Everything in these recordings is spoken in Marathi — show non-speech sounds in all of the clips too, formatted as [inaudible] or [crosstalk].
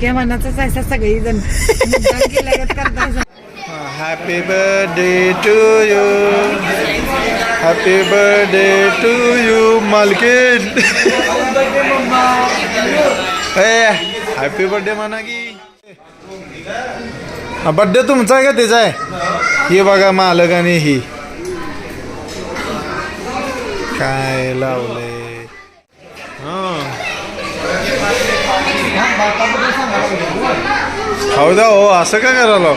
मोजक्या मनाचाच आहे सगळी जण happy birthday to you happy birthday to you मालकीन happy birthday म्हणा की. बर्थडे तुमचा आहे का त्याचा आहे? हे बघा मालक आणि ही. काय लावलंय. हां. खाऊ द्या हो असं का करायला?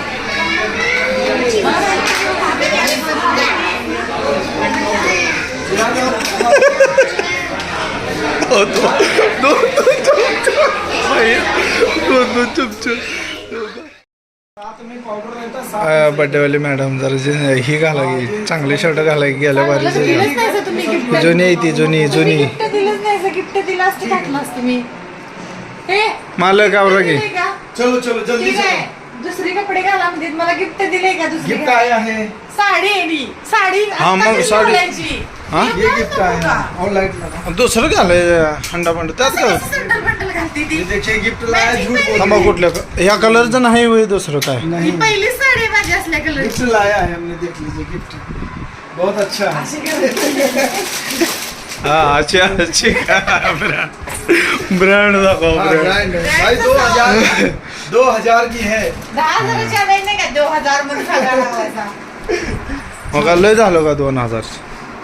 बड्डेवाली मॅडम जरा जे ही घाला की चांगले शर्ट घाला की गेल्या बारी दिलंच नाही सर तुम्ही गिफ्ट जुनी आहे ती जुनी जुनी. मालक आवरा का? चलो चलो जल्दी ठीक आहे. दुसरे कपडे घाला म्हणजे मला गिफ्ट दिले का दुसरी? गिफ्ट आया है साडी आहे नी. साडी हा, मग साडी. हा? ये गिफ्ट आया और लाइट लगा दुसरं घालाय हंडा पंड त्यात काय? कसं संडल बंडल घालते ती? ये देखिए गिफ्ट लाया झूठ बोल थांबा कुठल्या ह्या कलरचं नाही होय दुसरं काय? ही नहीं पहिलीच साडी आहे माझी असल्या गिफ्ट कलरची लाया है हमने देख लीजिए गिफ्ट बहुत अच्छा. है अशी. हा अच्छी अच्छी ब्रँड. ब्रँड दाखव ब्रँड. भाई दो हजार दो हजार की है. दहा हजाराच्या नाही नाही का? दोन हजार म्हणून सगळा लावायचा मग लय झालं का दोन हजार?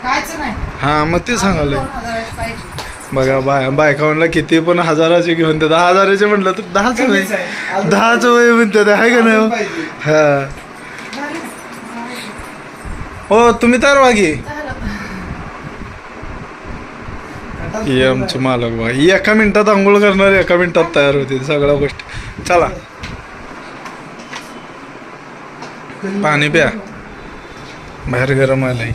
कायच नाही. हा मग ते सांगाले दोन हजाराची पाहिजे. बघा बाय बायकावनला किती पण हजाराचे घेऊन ते दहा हजाराचे म्हटलं तर दहाच वय. कमीच आहे. दहाच वय म्हणते ते आहे का नाही हो? पाहिजे. हा. झाली. हो तुम्ही तर वागी झालं. ही आमची मालक बा. ही एका मिनिटात आंघोळ करणार एका मिनिटात तयार होते. सगळ्या गोष्टी. चला. पाणी प्या. बाहेर गरम आलंय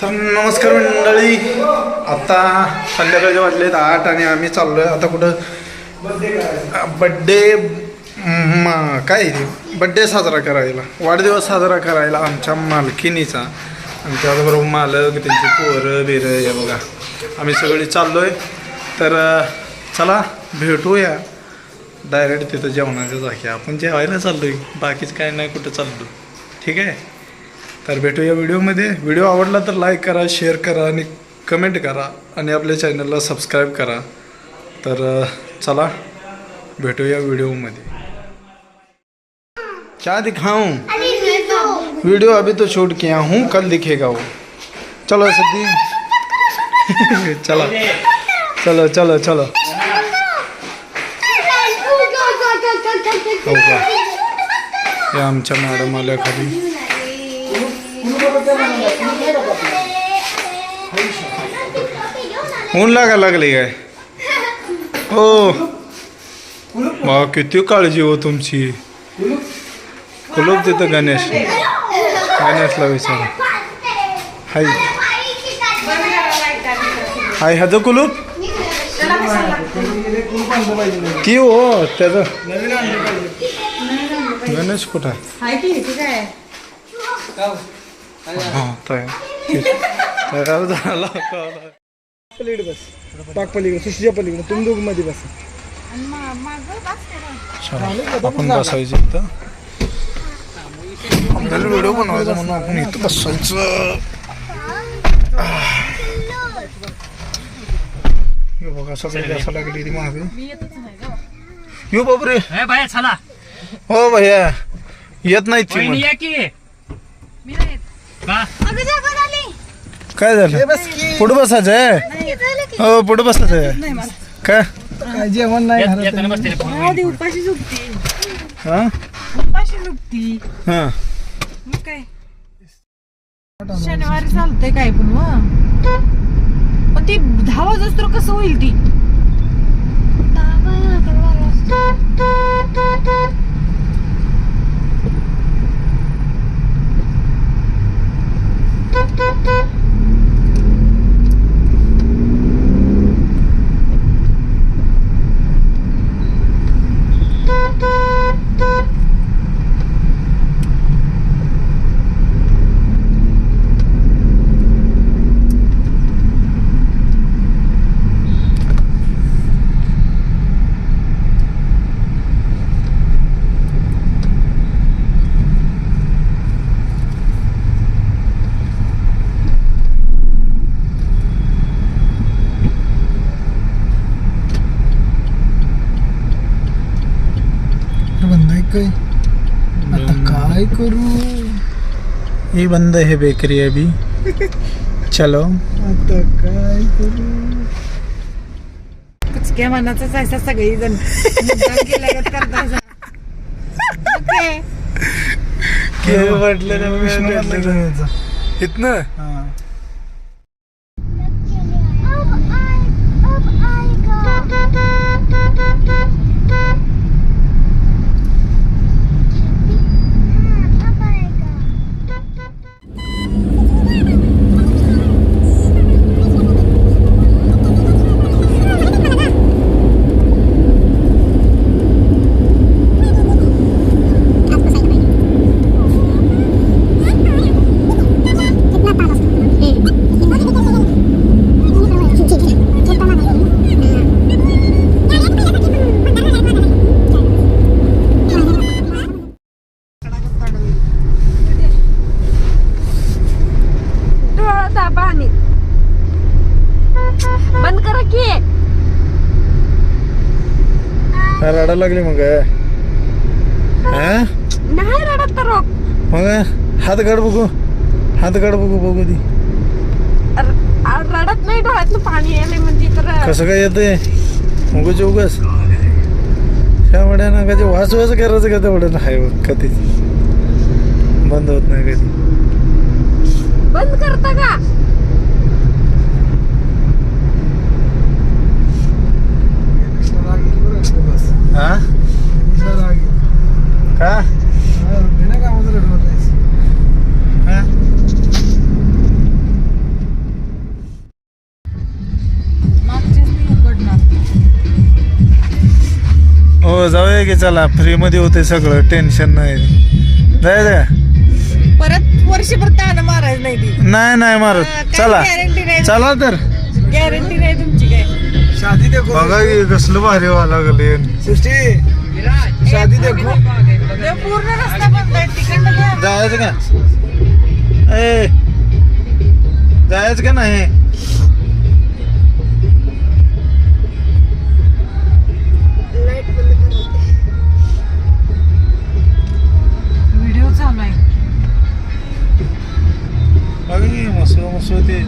तर नमस्कार मंडळी. आता संध्याकाळचे वाजलेत आठ आणि आम्ही चाललोय. आता कुठं? बड्डे काय? बड्डे साजरा करायला. वाढदिवस साजरा करायला आमच्या मालकिनीचा आणि त्याचबरोबर मालक त्यांची पोरं बिरं हे बघा. आम्ही सगळी चाललोय. तर चला भेटूया. डायरेक्ट तिथं जेवणाच्या जागी. आपण जेवायला चाललोय. बाकीचं काय नाही कुठं चाललो. ठीक आहे? तर भेटूया व्हिडिओमध्ये. व्हिडिओ आवडला तर लाईक करा शेअर करा आणि कमेंट करा. आणि आपल्या चॅनलला सबस्क्राईब करा. तर चला भेटूया व्हिडिओमध्ये. क्या खाऊ. वीडियो अभी तो शूट किया हूँ, कल दिखेगा वो। चलो सदी चलो। चलो चलो चलो। हो आमच्या मॅडम आल्या खाली ऊन लागा लागली काय हो बा किती काळजी हो तुमची कुलूप तिथं गणेश। गणेशला विचारा. हाय. तर. हाय ह्याचं कुलूप? की हो त्याचं? गणेश कुठं आहे. पलीकडे बस. पाक पलीकडे सुशीच्या पलीकडे. तुम्ही दोघमध्ये बस. आपण बसायचं इथं. आपल्याला व्हिडिओ बनवायचा म्हणून आपण इथं बसायचं. हे बघा सगळं कसं लागली ती मागे. मी येतच नाही गं. यो बापरे. ए बाया चला. हो भैया. येत नाही ती वहिनी म्हण. या की. मी नाही येत. का. काय झालं? बस की. पुढे बसायचं आहे? नाही येत. हो पुढे बसायचं आहे. नाही मला. काय? जेवण नाही येत- येताना बसते रे फोन आधी उपाशी झोपती. हा? कशी लुटती हा. मग काय? शनिवारी चालतंय काय पण मग पण ती दहा वाजता कसं होईल ती? Thank you. काय आता काय करू। ये बंद है बेकरी अभी। चलो। आता काय करू। कुचक्या मनाचाच आहे सगळी जण. ओके. इथनं? रडा लागली मग हा? नाही रडत तर रोक मग हात काढ बघू. हात काढ बघू बघू ती. र- रडत नाही डोळ्यातनं पाणी यायलंय म्हणजे तर कसं काय येते उगच उगच. त्यामुळे ना कधी वाच वाच करायचं का तेवढं नाही होत कधी. बंद होत नाही कधी. बंद करता का? हा? का? हा? जाऊया की चला. फ्री मध्ये होते सगळं. टेन्शन नाही. जायचं परत वर्षभर मारायचं नाही ती. नाही नाही मारत. चला. नाही. चला तर. गॅरंटी नाही तुमची. शादी देखो। बघा की कसलं भारी व्हायला लागले सृष्टी शादी देखो। ते पूर्ण रस्ता बंद आहे तिकडनं घ्या. जायचं का? ए जायचं का नाही? व्हिडिओ चालू आहे. बघा की मस्त मस्त ते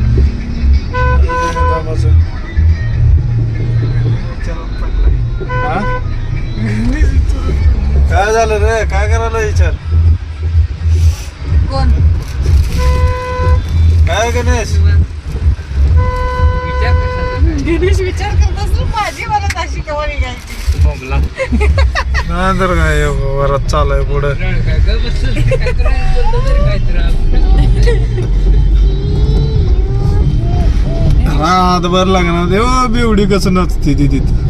काय झालं रे? काय करायला विचार? कोण? काय गणेश? विचार करत असेल माझी मला अशी केव्हा निघायची? नाही तर काय वरात चालू आहे पुढं रातभर लागणार देव बिवडी कसं नचते ती तिथं.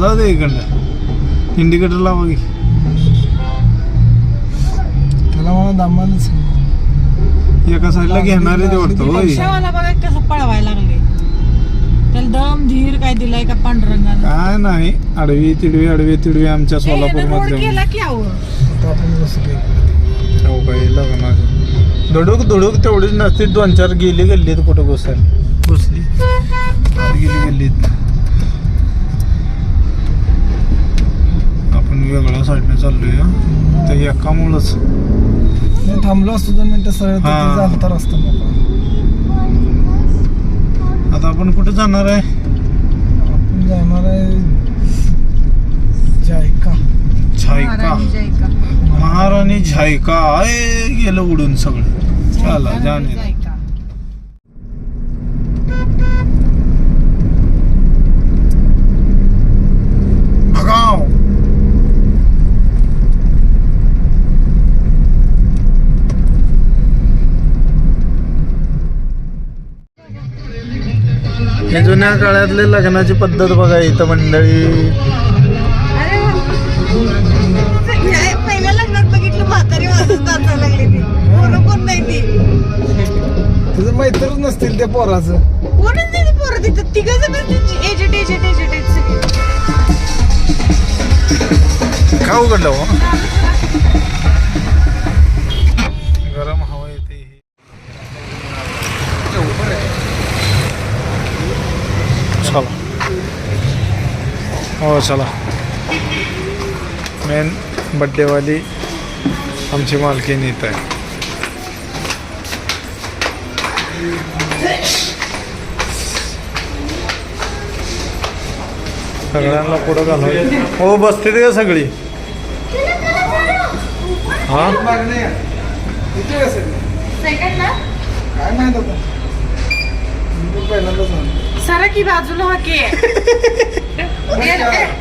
जाऊ दे इकडनं. इंडिकेटर लावा की त्याला मला दामानच एका साईडला घेणारे ते वाटतं होय. रिक्षावाला बघा कसं पळवायला लागले. त्याला दम धीर काय दिलाय का पांडुरंगानं? काय नाही आडवी तिडवी आडवी तिडवी आमच्या सोलापूर रोडमध्ये. केला की अहो आपण बसलो काही लग्नाचं धडूक धुडूक तेवढीच नसती. दोन चार गेली गल्लीत कुठं घुसायला घुसली गेली गल्लीत वेगळ्या साईडने चाललोय हं. तर एकामुळंच. मी थांबलो असतो दोन मिनिटं सरळ अंतर असतं मोकळा. आता आपण कुठे जाणार आहे? आपण जाणार आहे जायका. झायका. महाराणी झायका. आहे गेलं उडून सगळं. चला जाणे जायका. भगाव हे जुन्या काळातले लग्नाची पद्धत बघा इथं मंडळी. हे पहिल्या लग्नात बघितलं म्हातारी तुझं मैत्रच नसतील त्या पोराचं. कोणच नाही ती पोरं तिथं. तिघ जण एजट एजट एजट आहेत सगळे. का हो चला. मेन बड्डेवाली आमची मालकीण येत आहे. सगळ्यांना पुढं घालून. हो बसते का सगळी. हा. सर की बाजूला हो की [laughs]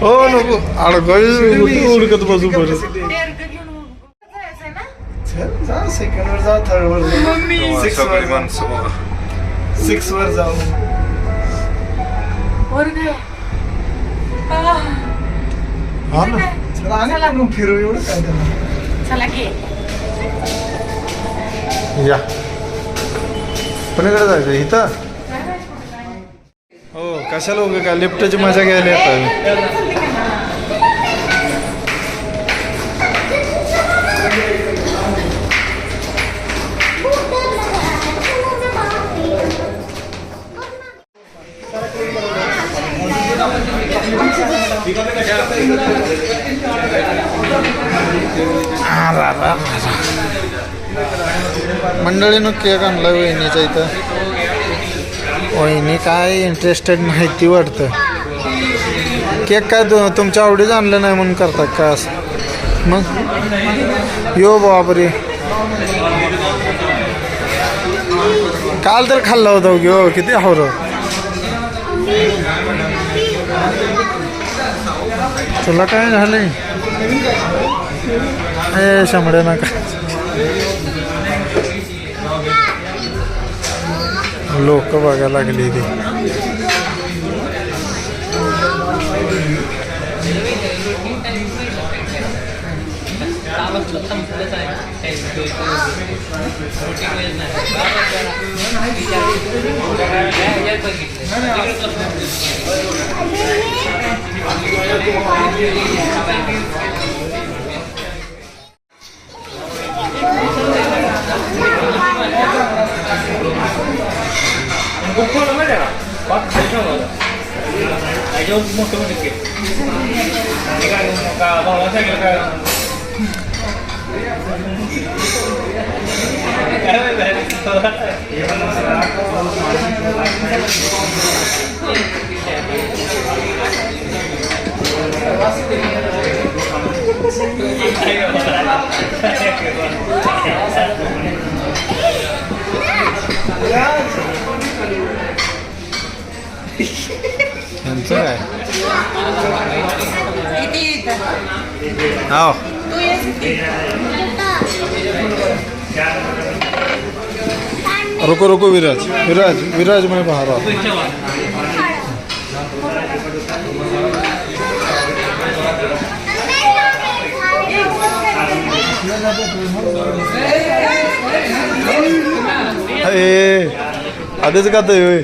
हो नको. अडकळी उडकत बसू परत. जा सेकंड वर जा थर्ड वर जा. सिक्स वर जा. सिक्स वर जाऊ हा ना. चला. आणि पण फिरू एवढं काय त्याला चला की या. पलीकडे जायचं इथं? हो कशाला उगे का लिफ्टची मजा घ्यायला येत मंडळीनं केक आणला वेणीच्या इथं. वहिनी काय इंटरेस्टेड नाही ती वाटतं. केक काय तु तुमच्या आवडीच आणलं नाही म्हणून करतात का असं? मग? यो बाबरे काल तर खाल्ला होता घेऊ हो, किती हावर. तुला काय झालंय? ए शंभर नका. लोक बघायला लागली ती. यांचं काय हो रुको रुको विराज. विराज विराज मी बाहर ए आधीच का ते होय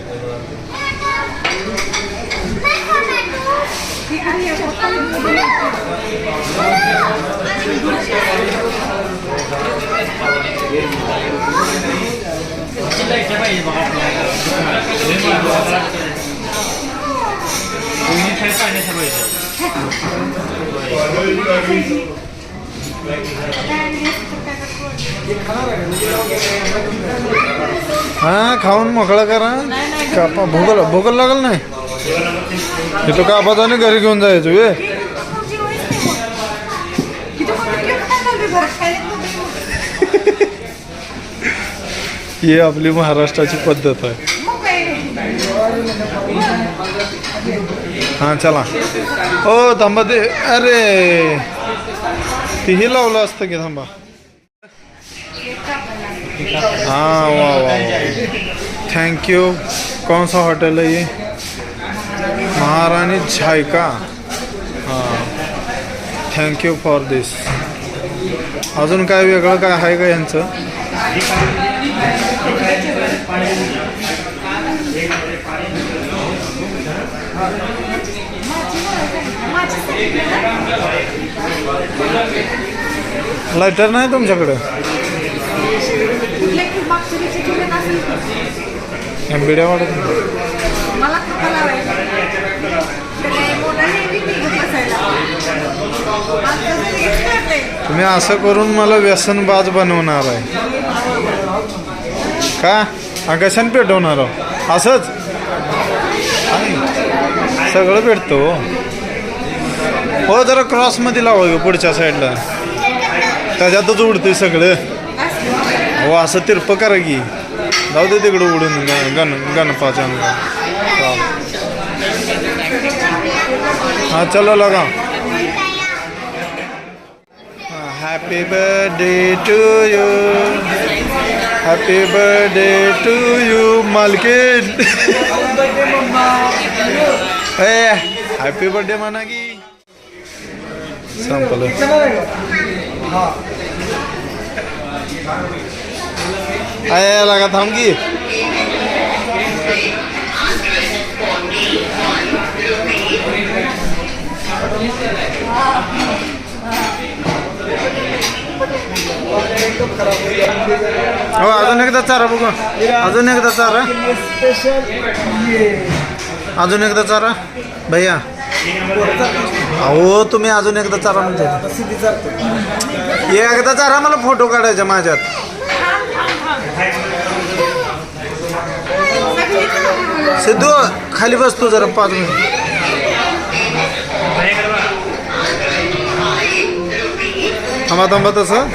हा खाऊन मोकळा करा. कापा भोगल भोगल लागल नाही. इथं कापाचा घरी घेऊन जायचं वे ही आपली महाराष्ट्राची पद्धत आहे. हा चला. हो थांबा ते अरे! तेही लावलं असतं की थांबा. हां वा वा वा. थँक्यू कौन सा आहे महाराणी ये? झायका. हां. थँक्यू फॉर दिस अजून काय वेगळं काय आहे का यांचं? लायटर नाही तुमच्याकडं? एमबिड्या वाटत तुम्ही असं करून मला व्यसनबाज बनवणार आहे. का? हा कशाने पेटवणार आहो. असंच. सगळं पेटतो हो. हो जरा क्रॉसमध्ये लावा पुढच्या साईडला त्याच्यातच उडते सगळं. हो असं तिरपं करा की. जाऊ दे तिकडं उडून गण गणपाच्या हा चलो लगा. Happy birthday to you happy birthday to you मालकीन happy birthday म्हणा की संपलं आहे लागा थांब की हो अजून एकदा चारा बघू. अजून एकदा चारा. अजून एकदा चारा. भैया. अहो तुम्ही अजून एकदा चारा म्हणते एकदा चारा मला फोटो काढायचा माझ्यात. सिद्धू खाली बसतो जरा पाच मिनिट. थांबा थांबा तसं.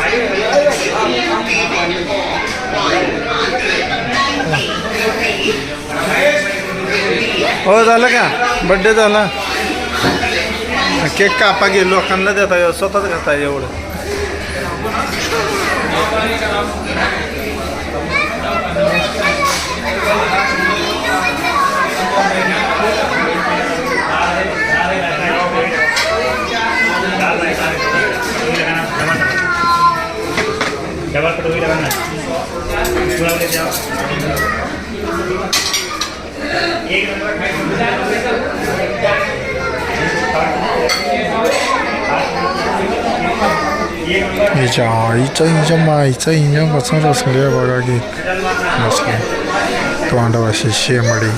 हो झालं का? बड्डे झाला. केक कापा गे लोकांना देता येईल स्वतःच खाता येईल एवढं डबल कटोरी लगाना पूरा ले जाओ एक नंबर एक नंबर हिच्या आईच्या हिच्या माईच्या हिच्या बसून बघा तोंडावाशी शेमडी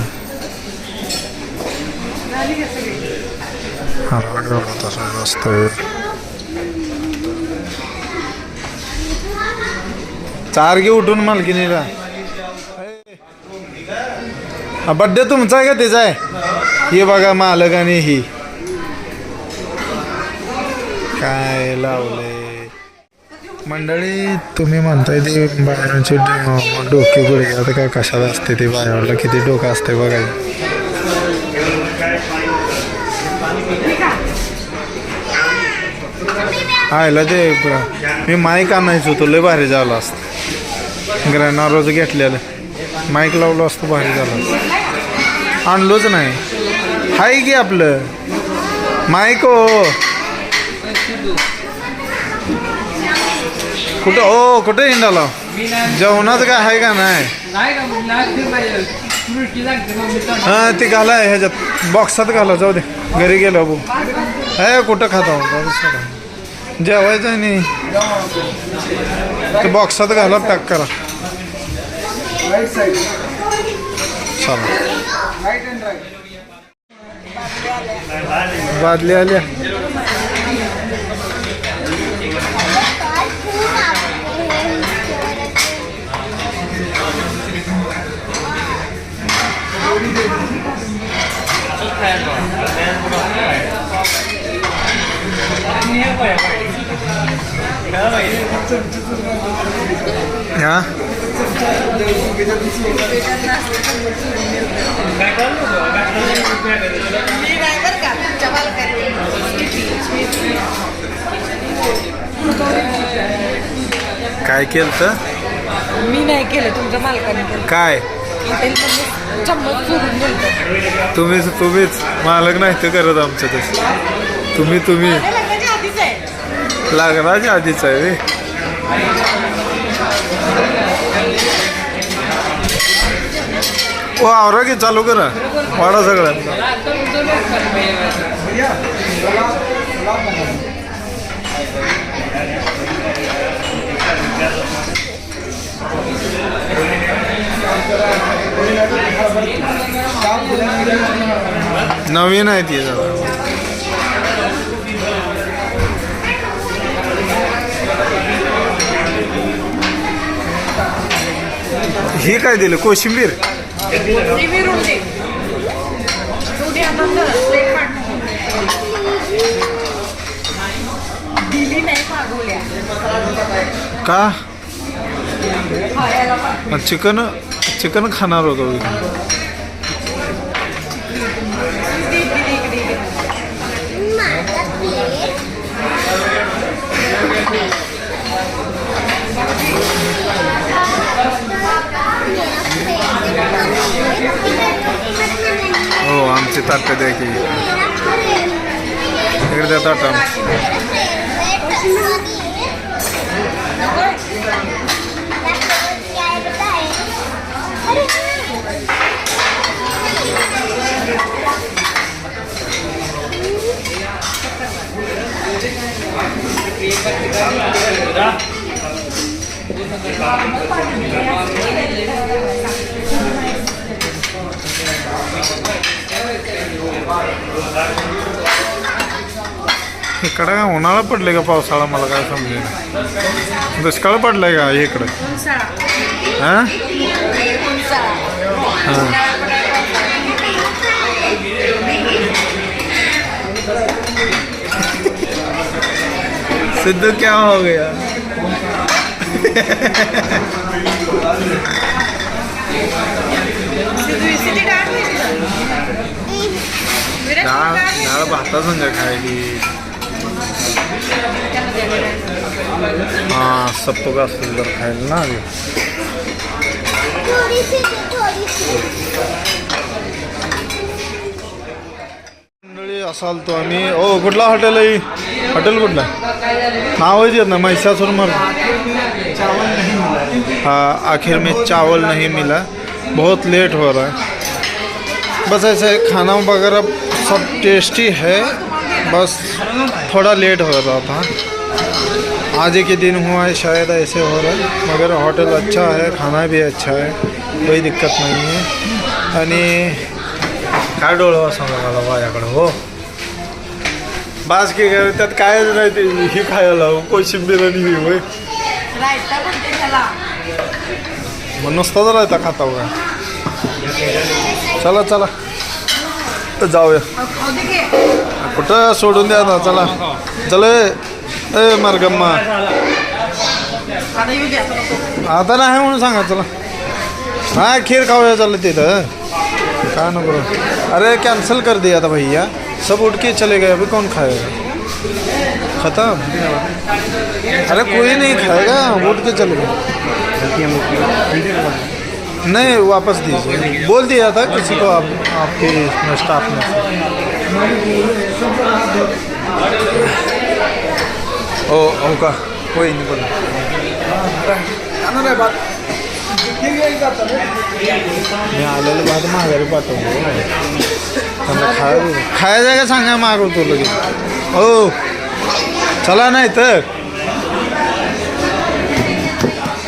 चारगी उठून मालकिनीला बड्डे तुमचा आहे का त्याचा आहे हे बघा मालक आणि ही काय लावलंय मंडळी तुम्ही म्हणताय ते बाहेरचे डोके गुडघे आता काय कशाला असते ते बाहेरला किती डोकं असते बघाय आयला ते मी माईक आणायचो होतो लय भारी झालं असतं. ग्रॅनार रोज घेतलेलं. माईक लावलो असतो भारी झाला असतं. आणलोच नाही. हाय की आपलं. माईक हो. कुठं? हो कुठं हिंडाला? जेवणाचं काय आहे का नाही? हा ते घाला ह्याच्यात. बॉक्सात घाला जाऊ दे. घरी गेलो बघू हे कुठं खाता जेवायचं आहे नाही ते बॉक्सात घाला पॅक करा. चला. बादली आल्या. हा काय केलं तर मी नाही केलं तुमच्या मालकाने केलं काय हॉटेलमध्ये चम्मच तुम्हीच तुम्हीच. मालक नाही तर करत आमचं तसं. तुम्ही तुम्ही. लग्नाच्या आधीच आहे आहे रे. ओ आवरा की चालू करा. वाडा सगळ्यांना. नवीन आहे ती हे काय दिलं? कोशिंबीर? का? चिकन चिकन खाणार होतो हो आमची ताट द्या की. इकडे द्या इकडं उन्हाळा पडले का पावसाळा? मला काय समजेल दुष्काळ पडलाय का इकडं? हा. सिद्धू क्या हो गया? डाळ का? डाळ भाता संग खायली हा सप्पक असेल तर खायला ना असाल तो आम्ही ओ कुठला हॉटेल आहे हॉटेल कुठला नाव येत ना महिषासुर मर हाँ आखिर में चावल नहीं मिला। बहुत लेट हो रहा है। बस ऐसे खाना वगैरह सब टेस्टी है। बस थोड़ा लेट हो रहा था। आज के दिन हुआ है, शायद ऐसे हो रहा है। मगर होटल अच्छा है, खाना भी अच्छा है। कोई दिक्कत नहीं है। आणि काय डोळं सांगा मला हो बास की काय त्यात कायच नाही ते ही खायला कोशिंबीर आणि ही होय. रायता म्हणते त्याला. मग नुसता जर राहता खाता होय चला चला. तर जाऊया. खाऊ- खाऊ दे की. कुठं सोडून द्या ना चला. चला ए मार्गम्मा. आता येऊ द्या आता नको. आता नाही म्हणून सांगा चला. हा खीर खाऊया चला तिथं. काय नको. अरे कैंसिल कर दिया था भैया. सब उठ के चले गए अभी कौन खाएगा? खत्म? अरे कोई नहीं खाएगा उठ के चले गए। नहीं वापस दीजिए। बोल दिया था किसी को आप आपके स्टाफ में ओ हो कोई नहीं बोला। मी आलेलं भात माघारी पाठवतो खायचं का सांगा मागवतो लगेच. हो. चला नाही तर.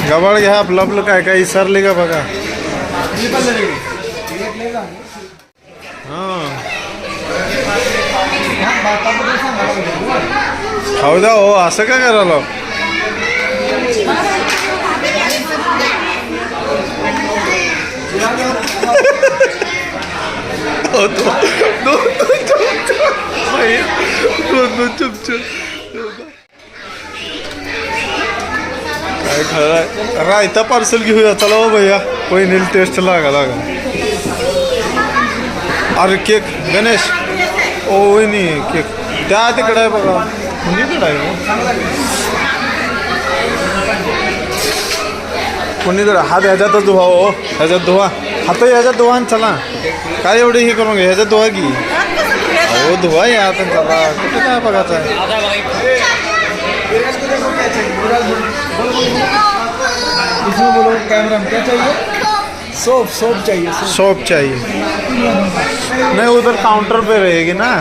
गबाळ घ्या आपलं आपलं काय काय विसरले का बघा. हां. खाऊ द्या हो असं काय करायला? [laughs] हो, दो- दोन दोन चमचे. दोन दोन चमचे काय खरं रायता पार्सल घेऊया. चला हो भैया. पहिली टेस्ट लागा लागा. अरे केक गणेश. ओ वहिनी केक त्या तिकडे आहे बघा. म्हणजे कुणीकडे आहे हो? कुणीकडे हात ह्याच्यातच धुवा हो. ह्याच्यात धुवा. हात ह्याच्यात धुवा आणि चला। काय एवढे हे करून घ्या ह्याच्यात धुवा की। हो धुवा या आता चला। कुठे काय बघायचं आहे इसमें बोलो कैमरा में क्या चाहिए? सोप सोप चाहिए सोप। चाहिए। नहीं उधर काउंटर पे रहेगी ना।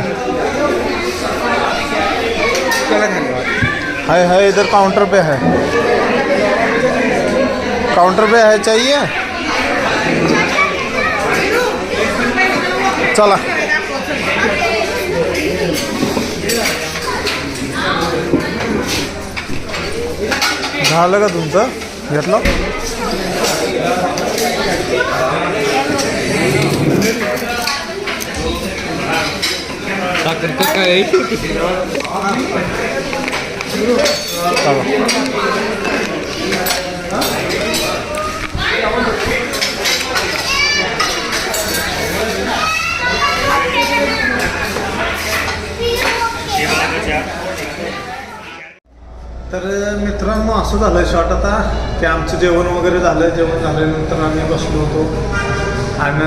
चला धन्यवाद। है है इधर काउंटर पे है। काउंटर पे है चाहिए? चला. झालं का तुमचं? घेतलं? तर मित्रांनो असं झालं शॉर्ट आता. की आमचं जेवण वगैरे झालं जेवण झाल्यानंतर आम्ही बसलो होतो. आणि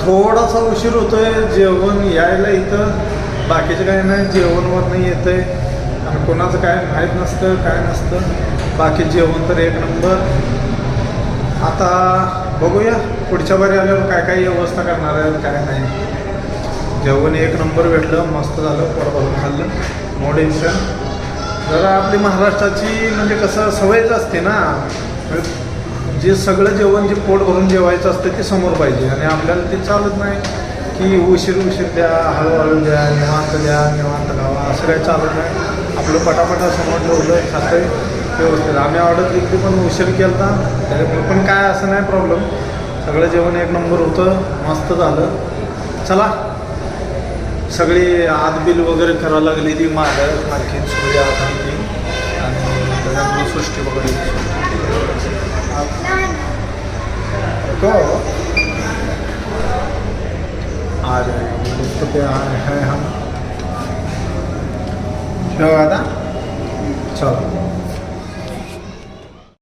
थोडासा उशीर होतोय जेवण यायला इथं. बाकीचं काही नाही जेवणवर नाही येतं आहे आणि कोणाचं काय माहीत नसतं काय नसतं. बाकी जेवण तर एक नंबर. आता बघूया पुढच्या बारी आल्यावर काय काय व्यवस्था करणार आहे काय नाही. जेवण एक नंबर भेटलं मस्त झालं पोट भरून खाल्लं. नो टेन्शन जरा आपली महाराष्ट्राची म्हणजे कसं सवयच असते ना. जे सगळं जेवण जे पोट भरून जेवायचं असतं ते समोर पाहिजे आणि आपल्याला ते चालत नाही की उशीर उशीर द्या हळूहळू द्या निवांत द्या निवांत खावा असं काही चालत नाही. आपलं पटापटा समोर ठेवलं खातं व्यवस्थित. आम्ही ऑर्डर दिली पण उशीर केला त्याच्यामुळे पण काय असं नाही प्रॉब्लेम सगळं जेवण एक नंबर होतं मस्त झालं. चला. सगळी आदबिल वगैरे करावं लागली ती माझं आणखीन सगळी आत ती. आणि सृष्टी वगैरे तो. आ हैं हम क्या हुआ चलो.